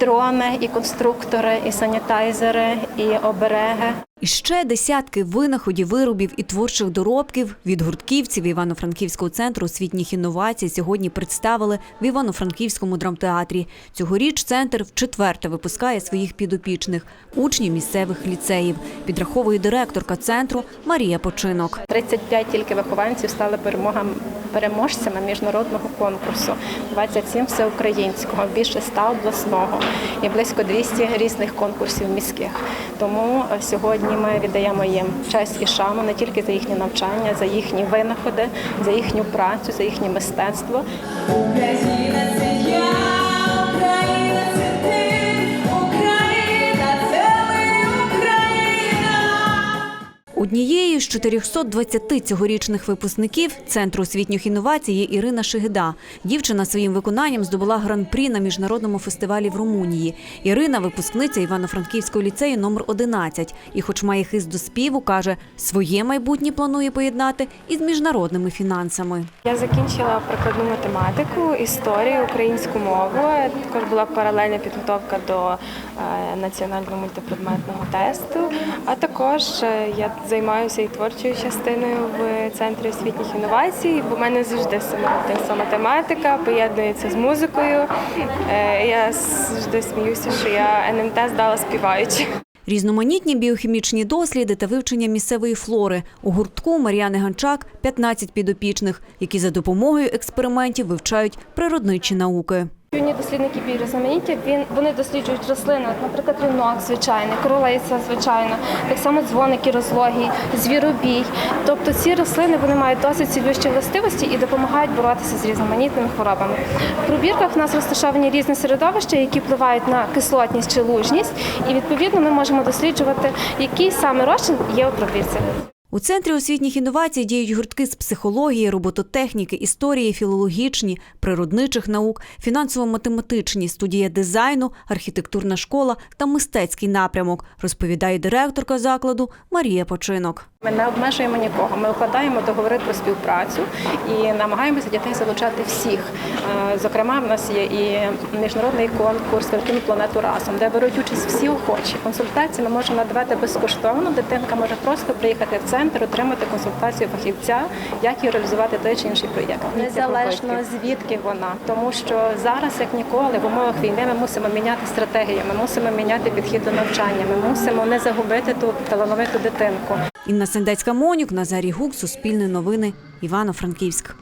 Дрони, і конструктори, і санітайзери, і обереги. І ще десятки винаходів, виробів і творчих доробків від гуртківців Івано-Франківського центру освітніх інновацій сьогодні представили в Івано-Франківському драмтеатрі. Цьогоріч центр вчетверте випускає своїх підопічних учнів місцевих ліцеїв. Підраховує директорка центру Марія Починок. 35 тільки вихованців стали перемогам переможцями міжнародного конкурсу, 27 всеукраїнського, більше 100 обласного і близько 200 різних конкурсів міських. Тому е, сьогодні ми віддаємо їм честь і шану не тільки за їхнє навчання, за їхні винаходи, за їхню працю, за їхнє мистецтво. Однією з 420 цьогорічних випускників Центру освітніх інновацій є Ірина Шигида. Дівчина своїм виконанням здобула гран-прі на міжнародному фестивалі в Румунії. Ірина – випускниця Івано-Франківського ліцею номер 11. І хоч має хист до співу, каже, своє майбутнє планує поєднати із міжнародними фінансами. Я закінчила прикладну математику, історію, українську мову. Також була паралельна підготовка до е, національного мультипредметного тесту. А також е, я займаюся і творчою частиною в центрі освітніх інновацій, бо в мене завжди дитинства математика поєднується з музикою. Е, Я завжди сміюся, що я НМТ здала співаючи. Різноманітні біохімічні досліди та вивчення місцевої флори. У гуртку Мар'яни Ганчак 15 підопічних, які за допомогою експериментів вивчають природничі науки. Юні дослідники біорізноманіття, він вони досліджують рослини, наприклад, ринок звичайний, королиця звичайно, так само дзвоники розлогій, звіробій. Тобто ці рослини вони мають досить цілющі властивості і допомагають боротися з різноманітними хворобами. В пробірках в нас розташовані різні середовища, які впливають на кислотність чи лужність, і відповідно ми можемо досліджувати, який саме розчин є у пробірці. У центрі освітніх інновацій діють гуртки з психології, робототехніки, історії, філологічні, природничих наук, фінансово-математичні, студія дизайну, архітектурна школа та мистецький напрямок, розповідає директорка закладу Марія Починок. Ми не обмежуємо нікого. Ми укладаємо договори про співпрацю і намагаємося дітей залучати всіх. Е, Зокрема, в нас є і міжнародний конкурс «Вертуємо планету разом, де беруть участь всі охочі. Консультації ми можемо надавати безкоштовно. Дитинка може просто приїхати в центр, отримати консультацію фахівця, як їй реалізувати той чи інший проєкт. Незалежно звідки вона, тому що зараз, як ніколи, в умовах війни ми мусимо міняти стратегію, ми мусимо міняти підхід до навчання. Ми мусимо не загубити ту талановиту дитинку. Інна Сендецька Монюк, Назарій Гук, Суспільне новини, Івано-Франківськ.